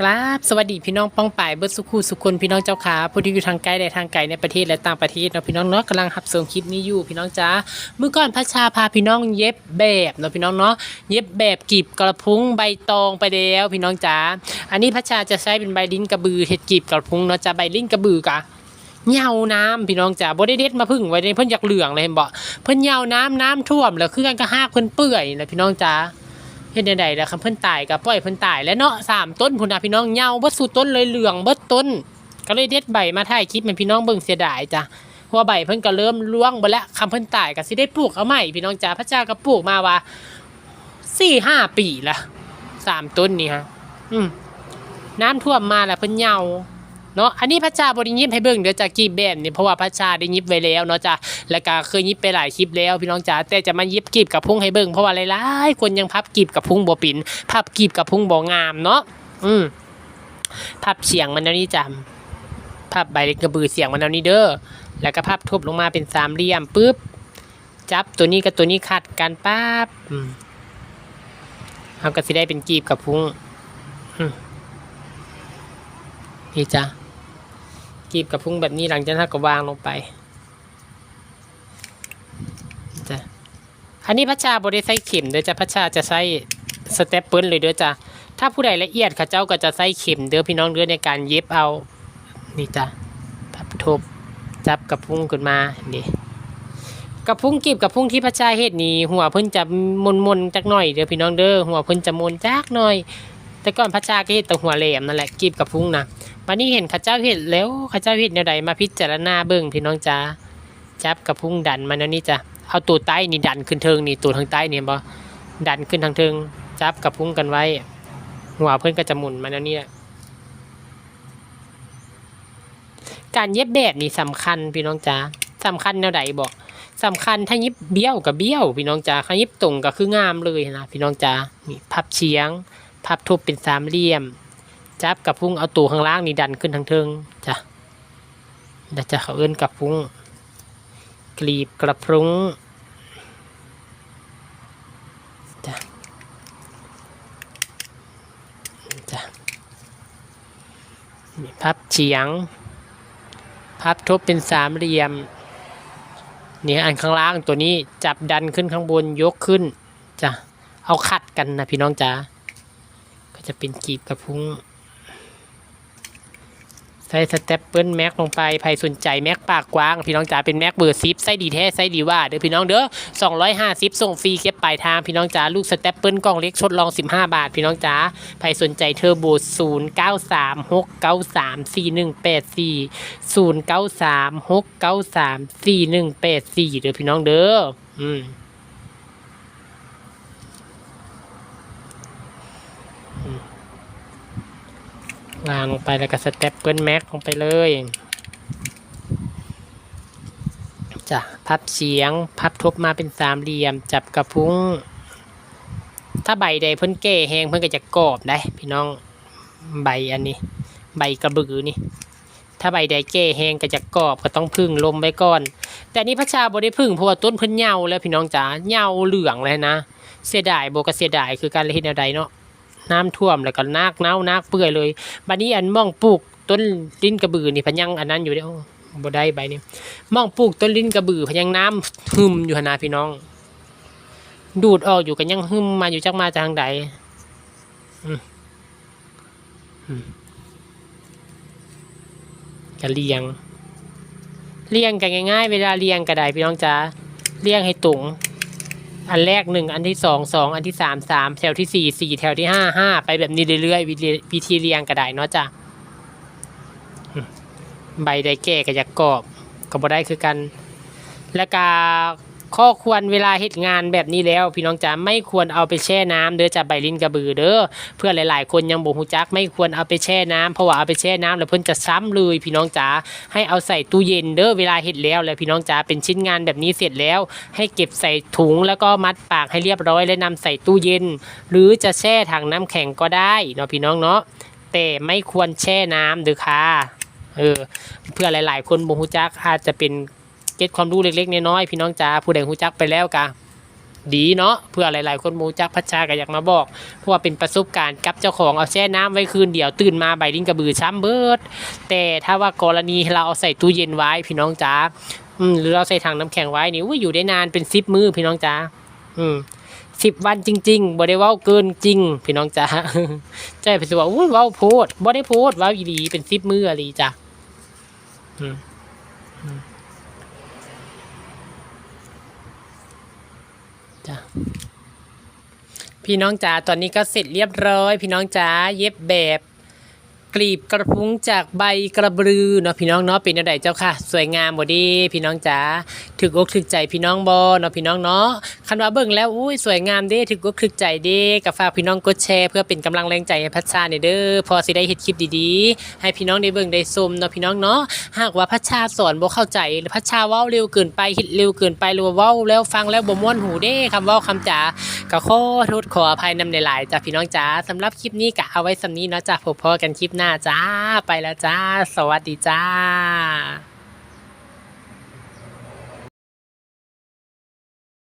กราบสวัสดีพี่น้องป้องป่ายเบิร์ดสุขุสุคนพี่น้องเจ้าขาผู้ที่อยู่ทางไกลและทางไกลในประเทศและต่างประเทศเนาะพี่น้องเนาะกำลังหับส่งคลิปนี้อยู่พี่น้องจ้าเมื่อก่อนพระชาพาพี่น้องเย็บแบบเนาะพี่น้องเนาะเย็บแบบกีบกระพุ้งใบตองไปแล้วพี่น้องจ้าอันนี้พระชาจะใช้เป็นใบลิ้นกระบือเห็ดกีบกระพุ้งเนาะจะใบลิ้นกระบือกะเหยาน้ำพี่น้องจ๋าบ่ได้เด็ดมาพึ่งไว้ในเพิ่นอยากเหลืองเลยเห็นบ่เพิ่นเหยาน้ำน้ำท่วมแล้วคือกันก็หากเพิ่นเปื่อยนะพี่น้องจ๋า เฮ็ดใดๆแล้วคำเพิ่นตายก็ปล่อยเพิ่นตายแล้วเนาะสามต้นพุ่นน่ะพี่น้องเหงาเบิดสู่ต้นเลยเหลืองเบิดต้น ก็เลยเด็ดใบมาถ่ายคลิปให้พี่น้องเบิ่งเสียดายจ้ะเพราะว่าใบเพิ่นก็เริ่มร่วงเบิดแล้วคำเพิ่นตายก็สิได้ปลูกเอาใหม่พี่น้องจ๋าพระเจ้าก็ปลูกมาว่าสี่ห้าปีละสามต้นนี่ฮะ อืมน้ำท่วมมาแล้วเพิ่นเหงา เนาะอันนี้พระเจ้าบริยิบให้เบิ่งเดี๋ยวจะกีบแบบนี่เพราะว่าพระเจ้าได้ยิบไว้แล้วเนาะจ้ะแล้วก็เคยยิบไปหลายคลิปแล้วพี่น้องจ๋าแต่จะมายิบกีบกับพุงให้เบิ่งเพราะว่าหลายๆคนยังพับกีบกับพุงบ่ปินพับกีบกับพุงบ่งามเนาะอืมพับเสียงมันแนวนี้จ้ะพับใบเล็กกระบือเสียงมันแนวนี้เด้อแล้วก็พับทุบลงมาเป็นสามเหลี่ยมปุ๊บจับตัวนี้กับตัวนี้ขัดกันปั๊บเราก็สิได้เป็นกีบกับพุงนี่จ้ะ กีบกับพุงแบบนี้หลังจากนั้นก็วางลงไปจ้ะอันนี้พระชาบริใส่เข็มเด้อจ้ะพระชาจะใส่สเต็ปเปิลเลยเด้อจ้ะถ้าผู้ใดละเอียดข้าเจ้าก็จะใส่เข็มเด้อพี่น้องเด้อในการเย็บเอานี่จ้ะพับทบจับกระพุ้งขึ้นมานี่กระพุ้งกีบกระพุ้งที่พระชาเฮ็ดนี่หัวเพิ่นจะมนมนจักหน่อยเด้อพี่น้องเด้อหัวเพิ่นจะมนจักหน่อย แต่ก่อนพระชาก็เฮ็ดแต่หัวแหลมนั่นแหละกีบกระพุ้งนะวันนี้เห็นข้าเจ้าเฮ็ดแล้วข้าเจ้าเฮ็ดแนวใดมาพิจารณาเบิ่งพี่น้องจ้าจับกระพุ้งดันมาแนวนี้จ้ะเอาตัวใต้นี่ดันขึ้นเทิงนี่ตัวทางใต้เนี่ยบ่ดันขึ้นทางเทิง จับกับพุ้งกันไว้ หัวเพื่อนก็จะหมุนมาแล้วนี่การเย็บแบบนี่สำคัญพี่น้องจ๋าสำคัญแนวใดบอกสำคัญถ้ายิบเบี้ยวกับเบี้ยว พี่น้องจ๋าถ้ายิบตรงก็คืองามเลยนะพี่น้องจ๋านี่พับเฉียง พับทุบเป็นสามเหลี่ยม จับกับพุ้งเอาตัวข้างล่างนี่ดันขึ้นทางเทิงจ้ะเดี๋ยวจะเขาเอื้นกับพุ้งกลีบกระพรุ้งจ้ะจ้ะพับเฉียง พับทบเป็นสามเหลี่ยมเนี่อันข้างล่างตัวนี้จับดันขึ้นข้างบนยกขึ้นจ้ะเอาขัดกันนะพี่น้องจ๋า ก็จะเป็นกีบกระพุ้ง ใส่สเต็ปเปิลแม็กลงไปใครสนใจแม็กปากกว้าง พี่น้องจ๋าเป็นแม็กเบอร์ซิปไส้ดีแท้ไส้ดีว่าเด้อพี่น้องเด้อ250ส่งฟรีเก็บปลายทางพี่น้องจ๋าลูกสเต็ปเปิลกล่องเล็กชดลอง15บห้าบาท พี่น้องจ๋าใครสนใจเทอร์โบ0936934184 0936934184เด้อพี่น้องเด้ออืม วางลงไปแล้วก็สเต็ปเปิลแม็กลงไปเลยจ้ะพับเสียง พับทบมาเป็นสามเหลี่ยม จับกระพุ้ง ถ้าใบใดเพิ่นแก่แหงเพิ่นก็จะกรอบได้ พี่น้องใบอันนี้ ใบกระบือนี่ ถ้าใบใดแก่แหงก็จะกรอบก็ต้องพึ่งลมไว้ก่อน แต่นี้พระชาบ่ได้พึ่งเพราะว่าต้นเพิ่นเหยาแล้วพี่น้องจ๋าเหยาเหลืองเลยนะ เสียดายโบก็เสียดายคือการเฮ็ดแนวใดเนาะ น้ำท่วมแล้วก็นากเน่านากเปื่อยเลยบัดนี้อันม่องปลูกต้นลิ้นกระบือนี่พยังอันนั้นอยู่เด้อโบ่ได้ใบนี้ม่องปลูกต้นลิ้นกระบือพยังน้ำหึมอยู่หนาพี่น้อง ดูดออกอยู่กันยังหึมมาอยู่จักมาจากทางใดอืมอืมก็เลียง เลียงกันง่ายๆ เวลาเลียงก็ไดพี่น้องจ๋าเลียงให้ตรง อันแรกหนึ่งอันที่สองสองอันที่สามสามแถวที่สี่สี่แถวที่ห้าห้าไปแบบนี้เรื่อยๆวิธีวิธีเรียงก็ได้เนาะจ้ะใบได้แก่กับยักกรอบกับบได้คือกัน และกา ข้อควรเวลาเฮ็ดงานแบบนี้แล้วพี่น้องจ๋าไม่ควรเอาไปแช่น้ำเด้อจะใบลิ้นกระบือเด้อเพื่อหลาย ๆ คนยังบ่ฮู้จักไม่ควรเอาไปแช่น้ำเพราะว่าเอาไปแช่น้ำแล้วเพิ่นจะซ้ำเลยพี่น้องจ๋าให้เอาใส่ตู้เย็นเด้อเวลาเฮ็ดแล้วแล้วพี่น้องจ๋าเป็นชิ้นงานแบบนี้เสร็จแล้ว ให้เก็บใส่ถุงแล้วก็มัดปากให้เรียบร้อยและนำใส่ตู้เย็น หรือจะแช่ถังน้ำแข็งก็ได้เนาะพี่น้องเนาะแต่ไม่ควรแช่น้ำเด้อค่ะเออเพื่อหลาย ๆ คนบ่ฮู้จักอาจจะเป็น เก็ตความรู้เล็กๆน้อยๆพี่น้องจ๋าผู้ใดฮู้จักไปแล้วกะดีเนาะเพื่อหลาย ๆ คนมูจักพัชชาก็อยากมาบอก เพราะว่าเป็นประสบการณ์กับเจ้าของเอาแช่น้ำไว้คืนเดียวตื่นมาใบดิ้งกระบือช้ำเบิด แต่ถ้าว่ากรณีเราเอาใส่ตู้เย็นไว้พี่น้องจ๋าหรือเราใส่ถังน้ำแข็งไว้นี่อุ้ยอยู่ได้นานเป็นสิบมือพี่น้องจ๋าอืมสิบวันจริง ๆบ่ได้เว้าเกินจริง พี่น้องจ๋าใจไปสิว่าอุ้ยว้าโพดบ่ได้โพดว้าอีเป็นสิบมืออะไรจ้ะอืมอืม จ้ะพี่น้องจ๋าตอนนี้ก็เสร็จเรียบร้อย พี่น้องจ๋าเย็บแบบ กลีบกระพุ้งจากใบกระบือเนาะพี่น้องเนาะเป็นอะไรเจ้าค่ะ สวยงามบ่ดีพี่น้องจ๋าถึกอกถึกใจพี่น้องบ่เนาะพี่น้องเนาะคันว่าเบิ่งแล้วอุ้ยสวยงามเด้ถึกอกถึกใจเด้ก็ฝากพี่น้องกดแชร์เพื่อเป็นกำลังแรงใจให้พัชชาเนี่ยเด้อพอสิได้เฮ็ดคลิปดีๆ ให้พี่น้องได้เบิ่งได้ชมเนาะพี่น้องเนาะหากว่าพัชชาสอนบ่เข้าใจหรือพัชชาเว้าเร็วเกินไปเฮ็ดเร็วเกินไปหรือว่าเว้าแล้วฟังแล้วบ่ม่วนหูเด้คำเว้าคำจ๋าก็ขอโทษขออภัยนำหลายๆจ้ะพี่น้องจ๋าสำหรับคลิปนี้ก็เอาไว้สำนี้เนาะจ้ะพบพอกันคลิปหน้าจ้า ไปแล้วจ้า สวัสดีจ้า